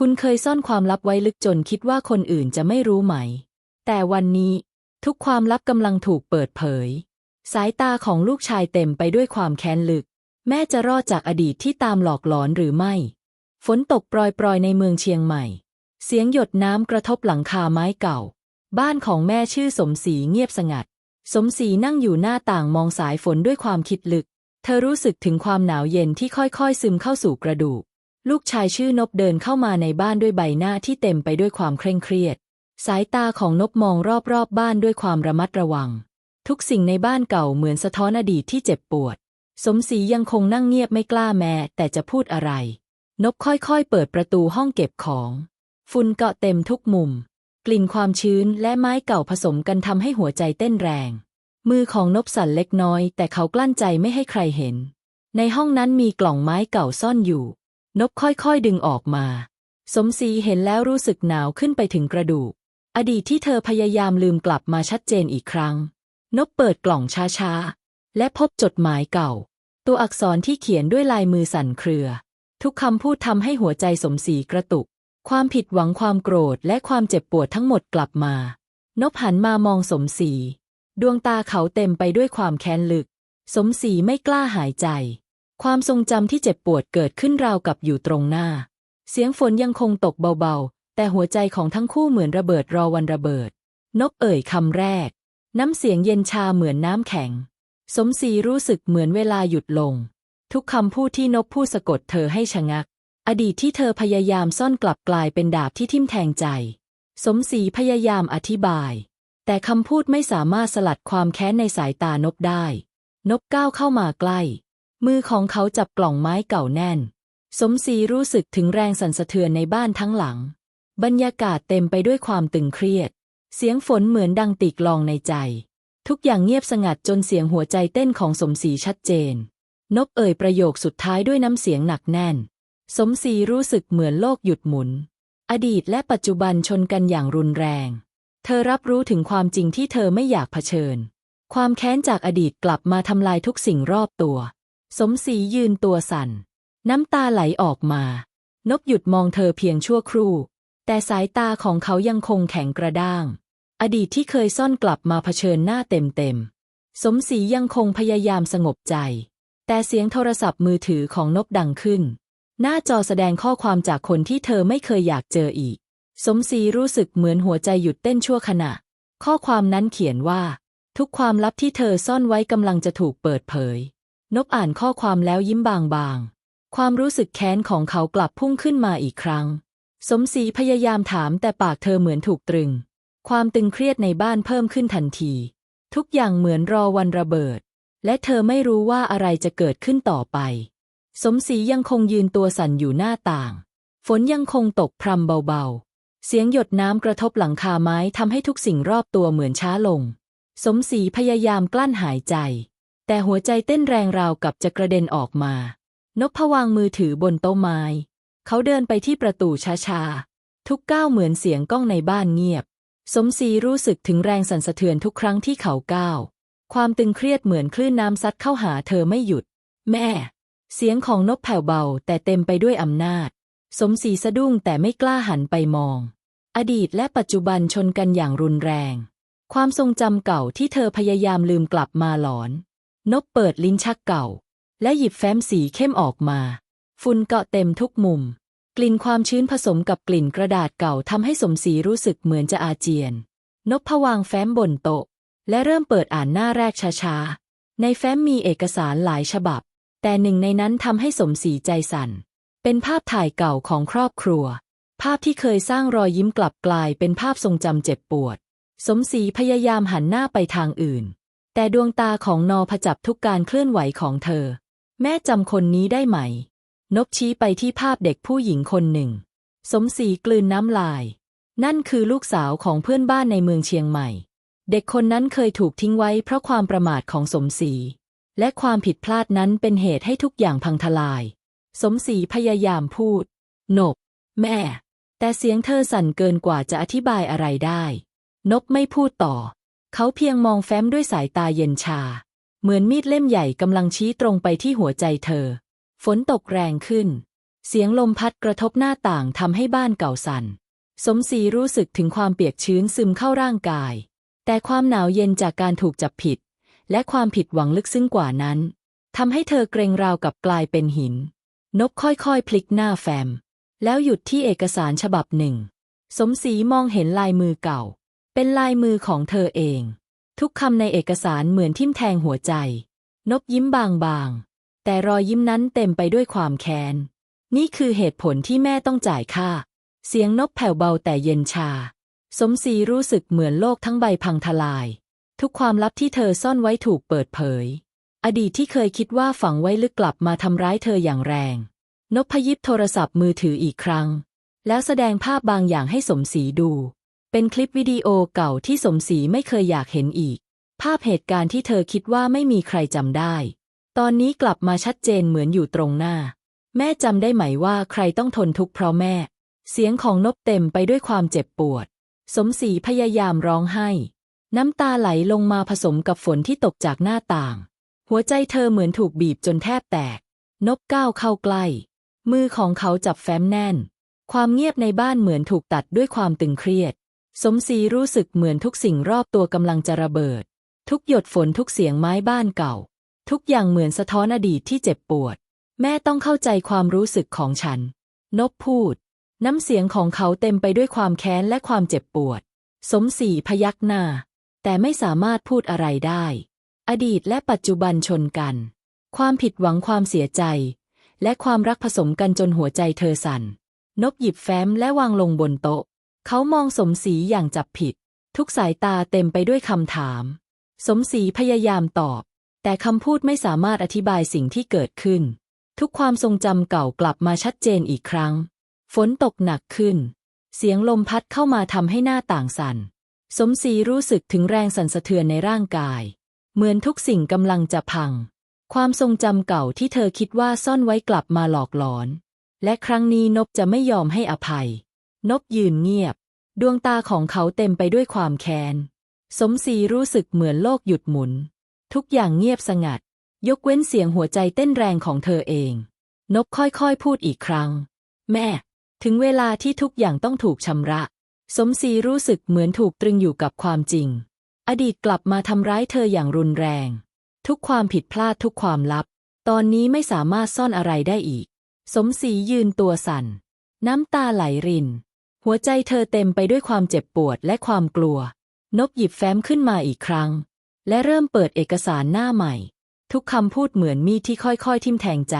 คุณเคยซ่อนความลับไว้ลึกจนคิดว่าคนอื่นจะไม่รู้ไหม แต่วันนี้ทุกความลับกำลังถูกเปิดเผย สายตาของลูกชายเต็มไปด้วยความแค้นลึก แม่จะรอดจากอดีตที่ตามหลอกหลอนหรือไม่ ฝนตกปรอยๆในเมืองเชียงใหม่ เสียงหยดน้ำกระทบหลังคาไม้เก่า บ้านของแม่ชื่อสมศรีเงียบสงัด สมศรีนั่งอยู่หน้าต่างมองสายฝนด้วยความคิดลึก เธอรู้สึกถึงความหนาวเย็นที่ค่อยๆซึมเข้าสู่กระดูก ลูกชายชื่อนบเดินเข้ามาในบ้านด้วยใบหน้าที่เต็มไปด้วยความเคร่งเครียด สายตาของนบมองรอบๆบบ้านด้วยความระมัดระวัง ทุกสิ่งในบ้านเก่าเหมือนสะท้อนอดีตที่เจ็บปวด สมศรียังคงนั่งเงียบไม่กล้าแม้แต่จะพูดอะไร นบค่อยๆ เปิดประตูห้องเก็บของ ฝุ่นเกาะเต็มทุกมุม กลิ่นความชื้นและไม้เก่าผสมกันทำให้หัวใจเต้นแรง มือของนบสั่นเล็กน้อย แต่เขากลั้นใจไม่ให้ใครเห็น ในห้องนั้นมีกล่องไม้เก่าซ่อนอยู่ นบค่อยๆดึงออกมา สมศรีเห็นแล้วรู้สึกหนาวขึ้นไปถึงกระดูก อดีตที่เธอพยายามลืมกลับมาชัดเจนอีกครั้ง นบเปิดกล่องช้าๆ และพบจดหมายเก่า ตัวอักษรที่เขียนด้วยลายมือสั่นเครือ ทุกคำพูดทำให้หัวใจสมศรีกระตุก ความผิดหวังความโกรธและความเจ็บปวดทั้งหมดกลับมา นบหันมามองสมศรีดวงตาเขาเต็มไปด้วยความแค้นลึก สมศรีไม่กล้าหายใจ ความทรงจำที่เจ็บปวดเกิดขึ้นราวกับอยู่ตรงหน้า เสียงฝนยังคงตกเบาๆ แต่หัวใจของทั้งคู่เหมือนระเบิดรอวันระเบิดนบเอ่ยคำแรก น้ำเสียงเย็นชาเหมือนน้ำแข็ง สมศรีรู้สึกเหมือนเวลาหยุดลง ทุกคำพูดที่นบพูดสะกดเธอให้ชะงัก อดีตที่เธอพยายามซ่อนกลับกลายเป็นดาบที่ทิ่มแทงใจ สมศรีพยายามอธิบาย แต่คำพูดไม่สามารถสลัดความแค้นในสายตานบได้ นบก้าวเข้ามาใกล้ มือของเขาจับกล่องไม้เก่าแน่น สมศรีรู้สึกถึงแรงสั่นสะเทือนในบ้านทั้งหลัง บรรยากาศเต็มไปด้วยความตึงเครียด เสียงฝนเหมือนดังตีกลองในใจ ทุกอย่างเงียบสงัดจนเสียงหัวใจเต้นของสมศรีชัดเจนนบเอ่ยประโยคสุดท้ายด้วยน้ำเสียงหนักแน่น สมศรีรู้สึกเหมือนโลกหยุดหมุน อดีตและปัจจุบันชนกันอย่างรุนแรง เธอรับรู้ถึงความจริงที่เธอไม่อยากเผชิญ ความแค้นจากอดีตกลับมาทำลายทุกสิ่งรอบตัว สมศรียืนตัวสั่น น้ำตาไหลออกมา นบหยุดมองเธอเพียงชั่วครู่ แต่สายตาของเขายังคงแข็งกระด้าง อดีตที่เคยซ่อนกลับมาเผชิญหน้าเต็มๆ สมศรียังคงพยายามสงบใจ แต่เสียงโทรศัพท์มือถือของนบดังขึ้น หน้าจอแสดงข้อความจากคนที่เธอไม่เคยอยากเจออีก สมศรีรู้สึกเหมือนหัวใจหยุดเต้นชั่วขณะ ข้อความนั้นเขียนว่า ทุกความลับที่เธอซ่อนไว้กำลังจะถูกเปิดเผย นบอ่านข้อความแล้วยิ้มบางๆ ความรู้สึกแค้นของเขากลับพุ่งขึ้นมาอีกครั้ง สมศรีพยายามถามแต่ปากเธอเหมือนถูกตรึง ความตึงเครียดในบ้านเพิ่มขึ้นทันที ทุกอย่างเหมือนรอวันระเบิด และเธอไม่รู้ว่าอะไรจะเกิดขึ้นต่อไป สมศรียังคงยืนตัวสั่นอยู่หน้าต่าง ฝนยังคงตกพรำเบาๆ เสียงหยดน้ำกระทบหลังคาไม้ทำให้ทุกสิ่งรอบตัวเหมือนช้าลง สมศรีพยายามกลั้นหายใจ แต่หัวใจเต้นแรงราวกับจะกระเด็นออกมา นพวางมือถือบนโต๊ะไม้ เขาเดินไปที่ประตูช้าๆ ทุกก้าวเหมือนเสียงก้องในบ้านเงียบ สมศรีรู้สึกถึงแรงสั่นสะเทือนทุกครั้งที่เขาก้าว ความตึงเครียดเหมือนคลื่นน้ำซัดเข้าหาเธอไม่หยุด แม่ เสียงของนกแผ่วเบาแต่เต็มไปด้วยอำนาจ สมศรีสะดุ้งแต่ไม่กล้าหันไปมอง อดีตและปัจจุบันชนกันอย่างรุนแรง ความทรงจำเก่าที่เธอพยายามลืมกลับมาหลอน นกเปิดลิ้นชักเก่า และหยิบแฟ้มสีเข้มออกมา ฝุ่นเกาะเต็มทุกมุม กลิ่นความชื้นผสมกับกลิ่นกระดาษเก่าทำให้สมศรีรู้สึกเหมือนจะอาเจียนนกพวางแฟ้มบนโต๊ะ และเริ่มเปิดอ่านหน้าแรกช้าๆ ในแฟ้มมีเอกสารหลายฉบับ แต่หนึ่งในนั้นทำให้สมศรีใจสั่น เป็นภาพถ่ายเก่าของครอบครัว ภาพที่เคยสร้างรอยยิ้มกลับกลายเป็นภาพทรงจำเจ็บปวด สมศรีพยายามหันหน้าไปทางอื่น แต่ดวงตาของนอผจับทุกการเคลื่อนไหวของเธอ แม่จำคนนี้ได้ไหม นบชี้ไปที่ภาพเด็กผู้หญิงคนหนึ่ง สมศรีกลืนน้ำลาย นั่นคือลูกสาวของเพื่อนบ้านในเมืองเชียงใหม่ เด็กคนนั้นเคยถูกทิ้งไว้เพราะความประมาทของสมศรีและความผิดพลาดนั้นเป็นเหตุให้ทุกอย่างพังทลาย สมศรีพยายามพูด นบ แม่ แต่เสียงเธอสั่นเกินกว่าจะอธิบายอะไรได้ นบไม่พูดต่อ เขาเพียงมองแฟ้มด้วยสายตาเย็นชา เหมือนมีดเล่มใหญ่กำลังชี้ตรงไปที่หัวใจเธอ ฝนตกแรงขึ้น เสียงลมพัดกระทบหน้าต่างทำให้บ้านเก่าสั่น สมศรีรู้สึกถึงความเปียกชื้นซึมเข้าร่างกาย แต่ความหนาวเย็นจากการถูกจับผิด และความผิดหวังลึกซึ้งกว่านั้นทำให้เธอเกรงราวกับกลายเป็นหินนบค่อยๆ พลิกหน้าแฟ้มแล้วหยุดที่เอกสารฉบับหนึ่ง สมศรีมองเห็นลายมือเก่า เป็นลายมือของเธอเอง ทุกคำในเอกสารเหมือนทิ่มแทงหัวใจ นบยิ้มบางๆ แต่รอยยิ้มนั้นเต็มไปด้วยความแค้น นี่คือเหตุผลที่แม่ต้องจ่ายค่า เสียงนบแผ่วเบาแต่เย็นชา สมศรีรู้สึกเหมือนโลกทั้งใบพังทลาย ทุกความลับที่เธอซ่อนไว้ถูกเปิดเผย อดีตที่เคยคิดว่าฝังไว้ลึกกลับมาทำร้ายเธออย่างแรงนพยิบโทรศัพท์มือถืออีกครั้ง แล้วแสดงภาพบางอย่างให้สมศรีดู เป็นคลิปวิดีโอเก่าที่สมศรีไม่เคยอยากเห็นอีก ภาพเหตุการณ์ที่เธอคิดว่าไม่มีใครจำได้ ตอนนี้กลับมาชัดเจนเหมือนอยู่ตรงหน้า แม่จำได้ไหมว่าใครต้องทนทุกข์เพราะแม่ เสียงของนบเต็มไปด้วยความเจ็บปวด สมศรีพยายามร้องไห้ น้ำตาไหลลงมาผสมกับฝนที่ตกจากหน้าต่าง หัวใจเธอเหมือนถูกบีบจนแทบแตก นบก้าวเข้าใกล้ มือของเขาจับแฟ้มแน่น ความเงียบในบ้านเหมือนถูกตัดด้วยความตึงเครียด สมศรีรู้สึกเหมือนทุกสิ่งรอบตัวกำลังจะระเบิด ทุกหยดฝนทุกเสียงไม้บ้านเก่า ทุกอย่างเหมือนสะท้อนอดีตที่เจ็บปวด แม่ต้องเข้าใจความรู้สึกของฉัน นบพูด น้ำเสียงของเขาเต็มไปด้วยความแค้นและความเจ็บปวด สมศรีพยักหน้า แต่ไม่สามารถพูดอะไรได้ อดีตและปัจจุบันชนกัน ความผิดหวังความเสียใจ และความรักผสมกันจนหัวใจเธอสั่น นบหยิบแฟ้มและวางลงบนโต๊ะ เขามองสมศรีอย่างจับผิด ทุกสายตาเต็มไปด้วยคำถาม สมศรีพยายามตอบ แต่คำพูดไม่สามารถอธิบายสิ่งที่เกิดขึ้น ทุกความทรงจำเก่ากลับมาชัดเจนอีกครั้ง ฝนตกหนักขึ้น เสียงลมพัดเข้ามาทำให้หน้าต่างสั่น สมศรีรู้สึกถึงแรงสั่นสะเทือนในร่างกาย เหมือนทุกสิ่งกำลังจะพัง ความทรงจำเก่าที่เธอคิดว่าซ่อนไว้กลับมาหลอกหลอน และครั้งนี้นบจะไม่ยอมให้อภัย นบยืนเงียบ ดวงตาของเขาเต็มไปด้วยความแค้น สมศรีรู้สึกเหมือนโลกหยุดหมุน ทุกอย่างเงียบสงัด ยกเว้นเสียงหัวใจเต้นแรงของเธอเอง นบค่อยๆพูดอีกครั้ง แม่ ถึงเวลาที่ทุกอย่างต้องถูกชำระ สมศรีรู้สึกเหมือนถูกตรึงอยู่กับความจริง อดีตกลับมาทำร้ายเธออย่างรุนแรง ทุกความผิดพลาดทุกความลับ ตอนนี้ไม่สามารถซ่อนอะไรได้อีก สมศรียืนตัวสั่น น้ำตาไหลริน หัวใจเธอเต็มไปด้วยความเจ็บปวดและความกลัวนบหยิบแฟ้มขึ้นมาอีกครั้ง และเริ่มเปิดเอกสารหน้าใหม่ ทุกคำพูดเหมือนมีดที่ค่อยๆทิ่มแทงใจ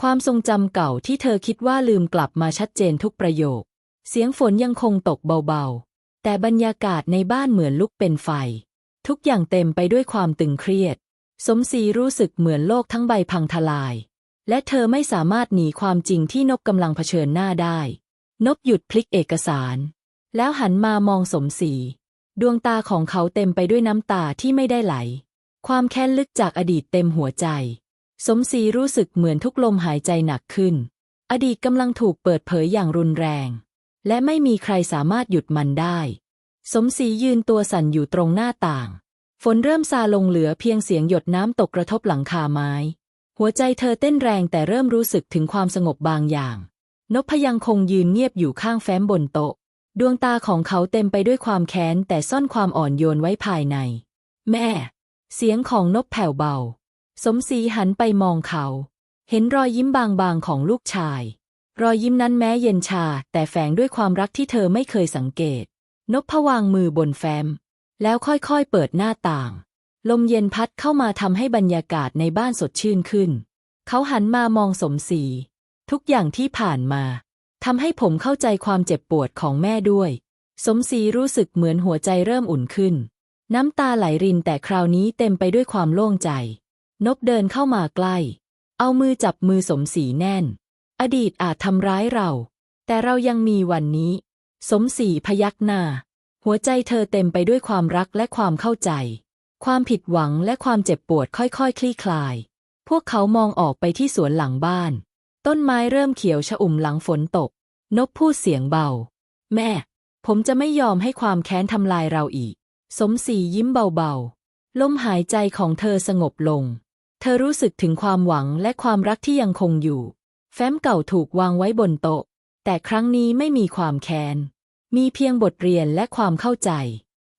ความทรงจำเก่าที่เธอคิดว่าลืมกลับมาชัดเจนทุกประโยค เสียงฝนยังคงตกเบาๆ แต่บรรยากาศในบ้านเหมือนลุกเป็นไฟ ทุกอย่างเต็มไปด้วยความตึงเครียด สมศรีรู้สึกเหมือนโลกทั้งใบพังทลาย และเธอไม่สามารถหนีความจริงที่นบกำลังเผชิญหน้าได้ นบหยุดพลิกเอกสาร แล้วหันมามองสมศรีดวงตาของเขาเต็มไปด้วยน้ำตาที่ไม่ได้ไหล ความแค้นลึกจากอดีตเต็มหัวใจ สมศรีรู้สึกเหมือนทุกลมหายใจหนักขึ้น อดีตกำลังถูกเปิดเผยอย่างรุนแรง และไม่มีใครสามารถหยุดมันได้ สมศรียืนตัวสั่นอยู่ตรงหน้าต่าง ฝนเริ่มซาลงเหลือเพียงเสียงหยดน้ำตกกระทบหลังคาไม้ หัวใจเธอเต้นแรงแต่เริ่มรู้สึกถึงความสงบบางอย่าง นพยังคงยืนเงียบอยู่ข้างแฟ้มบนโต๊ะ ดวงตาของเขาเต็มไปด้วยความแค้นแต่ซ่อนความอ่อนโยนไว้ภายใน แม่ เสียงของนบแผ่วเบา สมศรีหันไปมองเขา เห็นรอยยิ้มบางๆของลูกชาย รอยยิ้มนั้นแม้เย็นชา แต่แฝงด้วยความรักที่เธอไม่เคยสังเกต นพพวางมือบนแฟ้ม แล้วค่อยๆเปิดหน้าต่าง ลมเย็นพัดเข้ามาทำให้บรรยากาศในบ้านสดชื่นขึ้น เขาหันมามองสมศรี ทุกอย่างที่ผ่านมาทำให้ผมเข้าใจความเจ็บปวดของแม่ด้วย สมศรีรู้สึกเหมือนหัวใจเริ่มอุ่นขึ้น น้ำตาไหลรินแต่คราวนี้เต็มไปด้วยความโล่งใจ นบเดินเข้ามาใกล้ เอามือจับมือสมศรีแน่น อดีตอาจทำร้ายเรา แต่เรายังมีวันนี้ สมศรีพยักหน้า หัวใจเธอเต็มไปด้วยความรักและความเข้าใจ ความผิดหวังและความเจ็บปวดค่อยๆคคลี่คลาย พวกเขามองออกไปที่สวนหลังบ้าน ต้นไม้เริ่มเขียวชอุ่มหลังฝนตกนบพูดเสียงเบา แม่ ผมจะไม่ยอมให้ความแค้นทำลายเราอีก สมศรียิ้มเบาๆ ลมหายใจของเธอสงบลง เธอรู้สึกถึงความหวังและความรักที่ยังคงอยู่ แฟ้มเก่าถูกวางไว้บนโต๊ะ แต่ครั้งนี้ไม่มีความแค้น มีเพียงบทเรียนและความเข้าใจ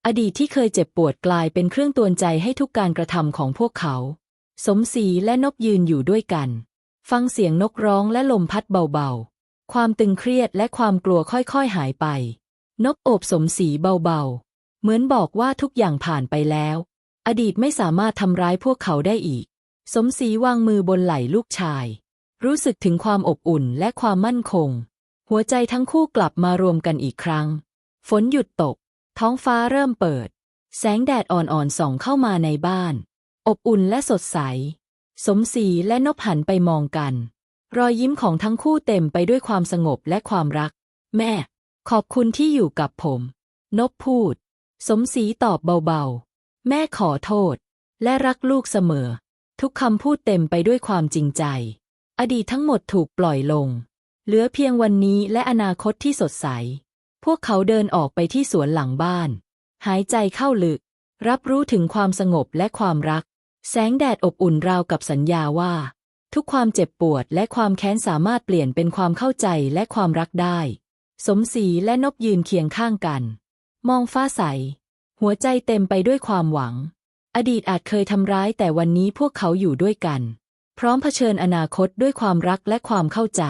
อดีตที่เคยเจ็บปวดกลายเป็นเครื่องตวนใจให้ทุกการกระทำของพวกเขา สมศรีและนบยืนอยู่ด้วยกัน ฟังเสียงนกร้องและลมพัดเบาๆ ความตึงเครียดและความกลัวค่อยๆหายไปนบโอบสมศรีเบาๆ เหมือนบอกว่าทุกอย่างผ่านไปแล้ว อดีตไม่สามารถทำร้ายพวกเขาได้อีก สมศรีวางมือบนไหล่ลูกชาย รู้สึกถึงความอบอุ่นและความมั่นคง หัวใจทั้งคู่กลับมารวมกันอีกครั้ง ฝนหยุดตก ท้องฟ้าเริ่มเปิด แสงแดดอ่อนๆส่องเข้ามาในบ้าน อบอุ่นและสดใส สมศรีและนบหันไปมองกัน รอยยิ้มของทั้งคู่เต็มไปด้วยความสงบและความรัก แม่ ขอบคุณที่อยู่กับผมนบพูด สมศรีตอบเบาๆ แม่ขอโทษ และรักลูกเสมอ ทุกคำพูดเต็มไปด้วยความจริงใจ อดีตทั้งหมดถูกปล่อยลง เหลือเพียงวันนี้และอนาคตที่สดใส พวกเขาเดินออกไปที่สวนหลังบ้าน หายใจเข้าลึก รับรู้ถึงความสงบและความรัก แสงแดดอบอุ่นราวกับสัญญาว่า ทุกความเจ็บปวดและความแค้นสามารถเปลี่ยนเป็นความเข้าใจและความรักได้ สมศรีและนบยืนเคียงข้างกัน มองฟ้าใส หัวใจเต็มไปด้วยความหวัง อดีตอาจเคยทำร้ายแต่วันนี้พวกเขาอยู่ด้วยกัน พร้อมเผชิญอนาคตด้วยความรักและความเข้าใจ